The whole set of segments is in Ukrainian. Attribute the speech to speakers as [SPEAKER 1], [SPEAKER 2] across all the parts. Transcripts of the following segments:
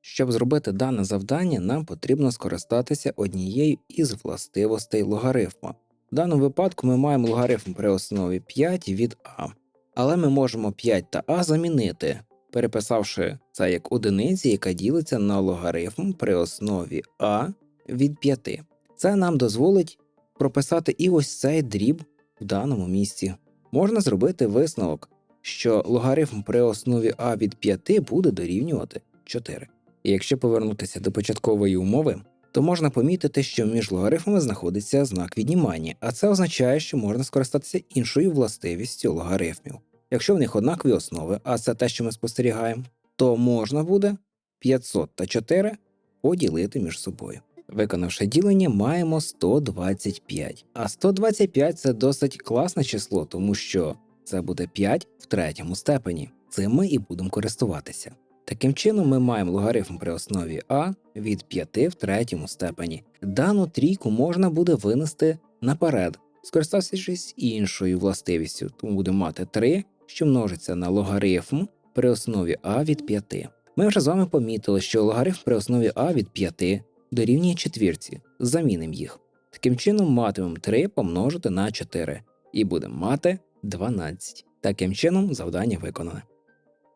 [SPEAKER 1] Щоб зробити дане завдання, нам потрібно скористатися однією із властивостей логарифма. В даному випадку ми маємо логарифм при основі 5 від а. Але ми можемо 5 та а замінити, переписавши це як одиниці, яка ділиться на логарифм при основі а від 5. Це нам дозволить прописати і ось цей дріб в даному місці. Можна зробити висновок, що логарифм при основі а від 5 буде дорівнювати 4. І якщо повернутися до початкової умови, то можна помітити, що між логарифмами знаходиться знак віднімання, а це означає, що можна скористатися іншою властивістю логарифмів. Якщо в них однакові основи, а це те, що ми спостерігаємо, то можна буде 500 та 4 поділити між собою. Виконавши ділення, маємо 125. А 125 це досить класне число, тому що це буде 5 в третьому степені. Цим ми і будемо користуватися. Таким чином, ми маємо логарифм при основі а від 5 в третьому степені. Дану трійку можна буде винести наперед, скориставшись іншою властивістю, тому будемо мати 3, що множиться на логарифм при основі а від 5. Ми вже з вами помітили, що логарифм при основі а від 5 дорівнює четвірці, замінимо їх. Таким чином матимемо 3 помножити на 4 і будемо мати 12. Таким чином, завдання виконане.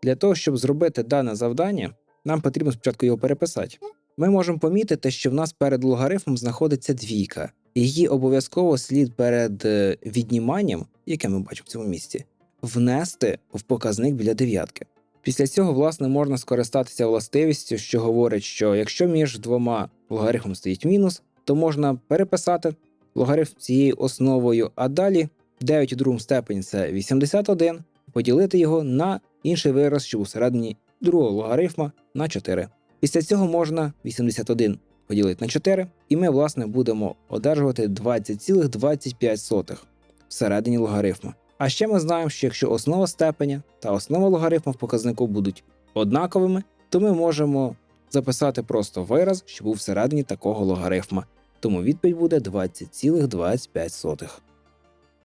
[SPEAKER 1] Для того, щоб зробити дане завдання, нам потрібно спочатку його переписати. Ми можемо помітити, що в нас перед логарифмом знаходиться двійка, і її обов'язково слід перед е, відніманням, яке ми бачимо в цьому місці, внести в показник біля дев'ятки. Після цього, власне, можна скористатися властивістю, що говорить, що якщо між двома логарифмами стоїть мінус, то можна переписати логарифм цією основою, а далі 9 у другому степені це 81, поділити його на інший вираз, що всередині другого логарифма на 4. Після цього можна 81 поділити на 4, і ми, власне, будемо одержувати 20,25 всередині логарифма. А ще ми знаємо, що якщо основа степеня та основа логарифма в показнику будуть однаковими, то ми можемо записати просто вираз, що був всередині такого логарифма. Тому відповідь буде 20,25.